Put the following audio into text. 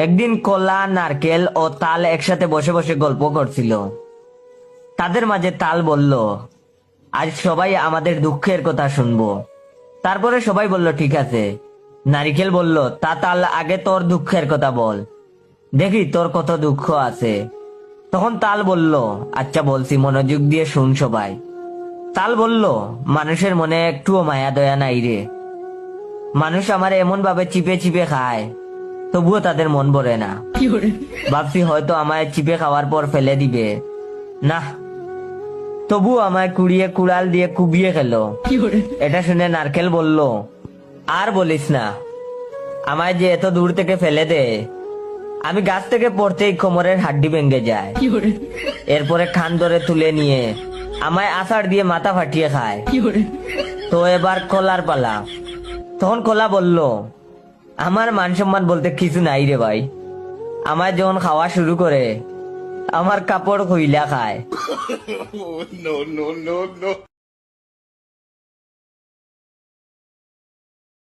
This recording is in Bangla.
একদিন কলা, নারকেল ও তাল একসাথে বসে বসে গল্প করছিল। তাদের মাঝে তাল বলল, আজ সবাই আমাদের দুঃখের কথা শুনব। তারপরে সবাই বলল, ঠিক আছে। নারিকেল বলল, তা তাল, আগে তোর দুঃখের কথা বল। দেখি তোর কত দুঃখ আছে। তখন তাল বলল আচ্ছা বলছি, মনোযোগ দিয়ে শুন সবাই। তাল বলল, মানুষের মনে একটুও মায়া, দয়া নাই রে। মানুষ আমার এমন ভাবে চিপে চিপে খায়। তবুও তাদের মন ভরে না। ভাবছি হয়তো আমায় চিপে খাওয়ার পর ফেলে দিবে। না তবু আমায় কুড়িয়ে কুড়াল দিয়ে কুবিয়ে খেলো। এটা শুনে নারকেল বলল আর বলিস না আমায় যে এত দূর থেকে ফেলে দে আমি গাছ থেকে পড়তেই কোমরের হাড্ডি ভেঙে যায়। এরপরে খান ধরে তুলে নিয়ে আমায় আষাঢ় দিয়ে মাথা ফাটিয়ে খায়। তো এবার কলার পালা। তখন কলা বলল আমার মান সম্মান বলতে কিছু নাই রে ভাই আমার যখন খাওয়া শুরু করে, আমার কাপড় খইলা খায় no.